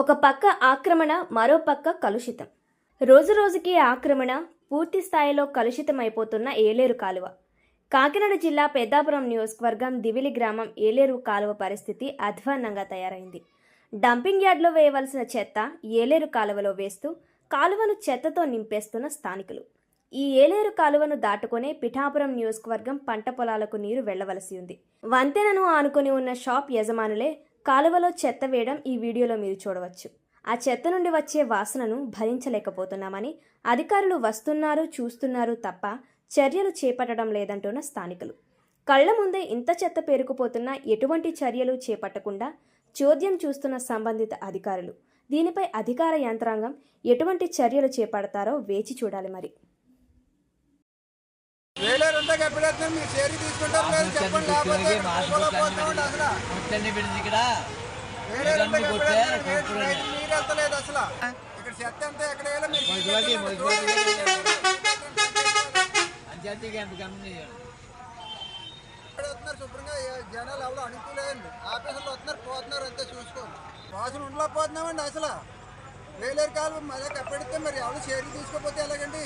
ఒక పక్క ఆక్రమణ మరో పక్క కలుషితం. రోజురోజుకి ఆక్రమణ పూర్తి స్థాయిలో కలుషితమైపోతున్న ఏలేరు కాలువ. కాకినాడ జిల్లా పెద్దాపురం నియోజకవర్గం దివిలి గ్రామం ఏలేరు కాలువ పరిస్థితి అధ్వాన్నంగా తయారైంది. డంపింగ్ యార్డ్లో వేయవలసిన చెత్త ఏలేరు కాలువలో వేస్తూ కాలువను చెత్తతో నింపేస్తున్న స్థానికులు. ఈ ఏలేరు కాలువను దాటుకునే పిఠాపురం నియోజకవర్గం పంట పొలాలకు నీరు వెళ్ళవలసి ఉంది. వంతెనను ఆనుకొని ఉన్న షాప్ యజమానులే కాలువలో చెత్త వేయడం ఈ వీడియోలో మీరు చూడవచ్చు. ఆ చెత్త నుండి వచ్చే వాసనను భరించలేకపోతున్నామని అధికారులు వస్తున్నారు చూస్తున్నారు తప్ప చర్యలు చేపట్టడం లేదంటున్న స్థానికులు. కళ్ళ ముందే ఇంత చెత్త పేరుకుపోతున్నా ఎటువంటి చర్యలు చేపట్టకుండా చోద్యం చూస్తున్న సంబంధిత అధికారులు. దీనిపై అధికార యంత్రాంగం ఎటువంటి చర్యలు చేపడతారో వేచి చూడాలి మరి. వేలేరు ఉంటే ఎప్పుడైతే మీరు షేర్ తీసుకుంటారు లేదు చెప్పండి లేకపోతే పోతామండి అసలు మీరు వెళ్తలేదు అసలు ఇక్కడ చెత్త అంతా ఎక్కడ వస్తున్నారు శుభ్రంగా జనాలు ఎవరు అనుకోలేదండి ఆఫీసులు వస్తున్నారు పోతున్నారు అంతే చూసుకోండి వాసన ఉండలో పోతున్నామండి అసలు వేలేరు కాలు మా దగ్గర ఎప్పుడైతే మరి ఎవరు షేర్ తీసుకోకపోతే ఎలాగండి